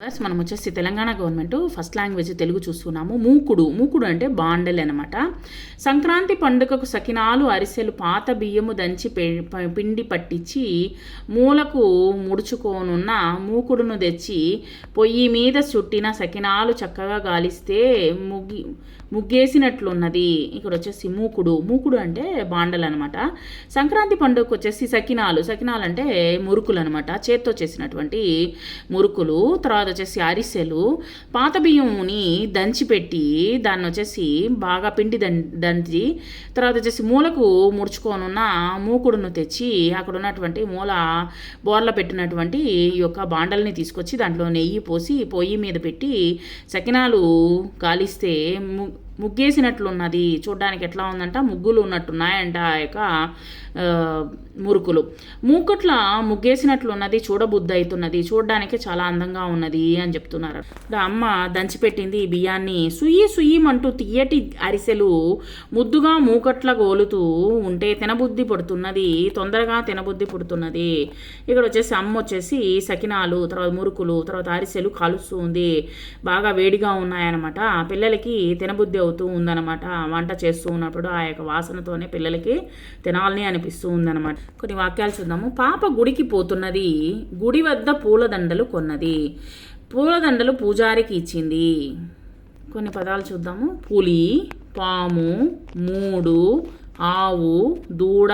Plus మనం వచ్చేసి Telangana government first language Telugu చూస్తున్నాము. మూకుడు మూకుడు అంటే బాండల్ అనమాట సంక్రాంతి పండుగకు సకినాలు అరిసెలు పాత బియ్యము దంచి పిండి పట్టించి మూలకు ముడుచుకోనున్న మూకుడును తెచ్చి పొయ్యి మీద చుట్టిన సకినాలు చక్కగా గాలిస్తే ముగ్గి ముగ్గేసినట్లున్నది. ఇక్కడ వచ్చేసి మూకుడు మూకుడు అంటే బాండలు అనమాట సంక్రాంతి పండుగకు వచ్చేసి సకినాలు సకినాలు అంటే మురుకులు అనమాట చేత్తో చేసినటువంటి మురుకులు తర్వాత వచ్చేసి అరిసెలు పాత బియ్యంని దంచిపెట్టి దాన్ని వచ్చేసి బాగా పిండి దం దంచి తర్వాత వచ్చేసి మూలకు ముడుచుకోనున్న మూకుడును తెచ్చి అక్కడ ఉన్నటువంటి మూల బోర్ల పెట్టినటువంటి ఈ యొక్క బాండల్ని తీసుకొచ్చి దాంట్లో నెయ్యి పోసి పొయ్యి మీద పెట్టి సకినాలు కాలిస్తే ముగ్గేసినట్లున్నది. చూడ్డానికి ఎట్లా ఉందంట? ముగ్గులు ఉన్నట్టున్నాయంట ఆ యొక్క మురుకులు. మూకట్ల ముగ్గేసినట్లున్నది చూడబుద్ధి అవుతున్నది చూడడానికి చాలా అందంగా ఉన్నది అని చెప్తున్నారు. అమ్మ దంచిపెట్టింది ఈ బియ్యాన్ని. సుయ్యి సుయ్యమంటూ తీయటి అరిసెలు ముద్దుగా మూకట్ల గోలుతూ ఉంటే తినబుద్ధి పడుతున్నది తొందరగా తినబుద్ధి పుడుతున్నది. ఇక్కడ వచ్చేసి అమ్మ వచ్చేసి సకినాలు తర్వాత మురుకులు తర్వాత అరిసెలు కాలుస్తూ ఉంది. బాగా వేడిగా ఉన్నాయన్నమాట. పిల్లలకి తినబుద్ధి అవుతూ ఉందన్నమాట. వంట చేస్తూ ఉన్నప్పుడు ఆ యొక్క వాసనతోనే పిల్లలకి తినాలని అనిపిస్తూ ఉందన్నమాట. కొన్ని వాక్యాలు చూద్దాము. పాప గుడికి పోతున్నది గుడి వద్ద పూలదండలు కొన్నది. పూలదండలు పూజారికి ఇచ్చింది. కొన్ని పదాలు చూద్దాము. పులి పాము మూడు ఆవు దూడ.